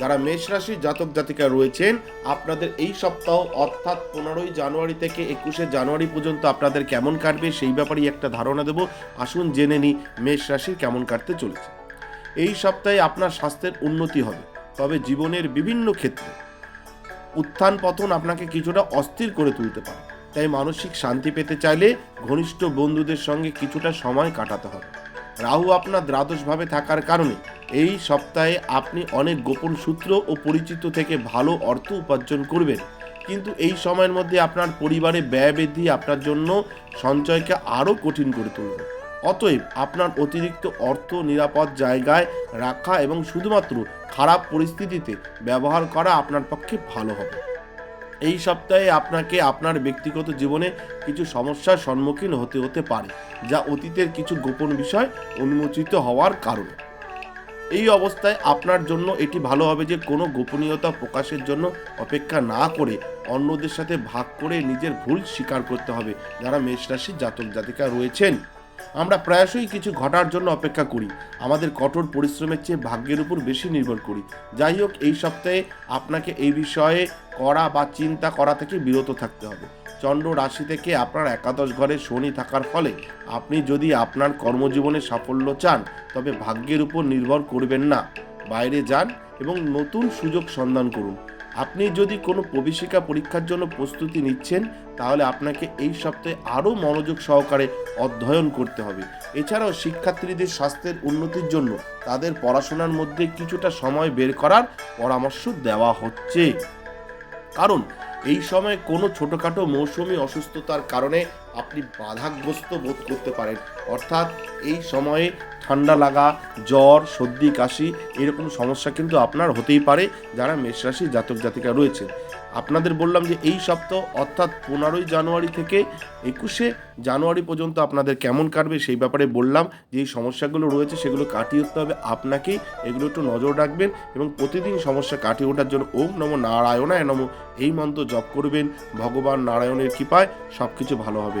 যারা মেষ রাশির জাতক জাতিকা রয়েছেন, আপনাদের এই সপ্তাহ, অর্থাৎ পনেরোই জানুয়ারি থেকে একুশে জানুয়ারি পর্যন্ত আপনাদের কেমন কাটবে সেই ব্যাপারেই একটা ধারণা দেব। আসুন জেনে নিই মেষ রাশির কেমন কাটতে চলেছে। এই সপ্তাহে আপনার স্বাস্থ্যের উন্নতি হবে, তবে জীবনের বিভিন্ন ক্ষেত্রে। উত্থান পতন আপনাকে কিছুটা অস্থির করে তুলতে পারে, তাই মানসিক শান্তি পেতে চাইলে ঘনিষ্ঠ বন্ধুদের সঙ্গে কিছুটা সময় কাটাতে হবে। রাহু আপনার দ্বাদশভাবে থাকার কারণে এই সপ্তাহে আপনি অনেক গোপন সূত্র ও পরিচিত থেকে ভালো অর্থ উপার্জন করবেন। কিন্তু এই সময়ের মধ্যে আপনার পরিবারে ব্যয় বৃদ্ধি আপনার জন্য সঞ্চয়কে আরও কঠিন করে তুলবে। অতএব আপনার অতিরিক্ত অর্থ নিরাপদ জায়গায় রাখা এবং শুধুমাত্র খারাপ পরিস্থিতিতে ব্যবহার করা আপনার পক্ষে ভালো হবে। এই সপ্তাহে আপনাকে আপনার ব্যক্তিগত জীবনে কিছু সমস্যার সম্মুখীন হতে হতে পারে, যা অতীতের কিছু গোপন বিষয় উন্মোচিত হওয়ার কারণে। এই অবস্থায় আপনার জন্য এটি ভালো হবে যে কোনো গোপনীয়তা প্রকাশের জন্য অপেক্ষা না করে অন্যদের সাথে ভাগ করে নিজের ভুল স্বীকার করতে হবে। যারা মেষ রাশির জাতক জাতিকা রয়েছেন, আমরা প্রায়শই কিছু ঘটার জন্য অপেক্ষা করি। আমাদের কঠোর পরিশ্রমের চেয়ে ভাগ্যের উপর বেশি নির্ভর করি। যাই হোক, এই সপ্তাহে আপনাকে এই বিষয়ে করা বা চিন্তা করা থেকে বিরত থাকতে হবে। চন্দ্র রাশি থেকে আপনার একাদশ ঘরে শনি থাকার ফলে আপনি যদি আপনার কর্মজীবনে সাফল্য চান, তবে ভাগ্যের উপর নির্ভর করবেন না। বাইরে যান এবং নতুন সুযোগ সন্ধান করুন। আপনি যদি কোনো প্রবেশিকা পরীক্ষার জন্য প্রস্তুতি নিচ্ছেন, তাহলে আপনাকে এই সপ্তাহে আরও মনোযোগ সহকারে অধ্যয়ন করতে হবে। এছাড়াও শিক্ষার্থীদের স্বাস্থ্যের উন্নতির জন্য তাদের পড়াশোনার মধ্যে কিছুটা সময় বের করার পরামর্শ দেওয়া হচ্ছে। কারণ এই সময় কোনো ছোটোখাটো মৌসুমি অসুস্থতার কারণে আপনি বাধাগ্রস্ত বোধ করতে পারেন। অর্থাৎ এই সময়ে ঠান্ডা লাগা, জ্বর, সর্দি, কাশি এরকম সমস্যা কিন্তু আপনার হতেই পারে যারা মেষ রাশি জাতক জাতিকা রয়েছে। আপনাদের বললাম যে এই সপ্তাহ অর্থাৎ পনেরোই জানুয়ারি থেকে একুশে জানুয়ারি পর্যন্ত আপনাদের কেমন কাটবে সেই ব্যাপারে বললাম। যে এই সমস্যাগুলো রয়েছে সেগুলো কাটিয়ে উঠতে হবে। আপনাকেই এগুলো একটু নজর রাখবেন এবং প্রতিদিন সমস্যা কাটিয়ে ওঠার জন্য ওম নম নারায়ণায় নম। এই মন্ত্র জপ করবেন। ভগবান নারায়ণের কৃপায় সব কিছু ভালো হবে।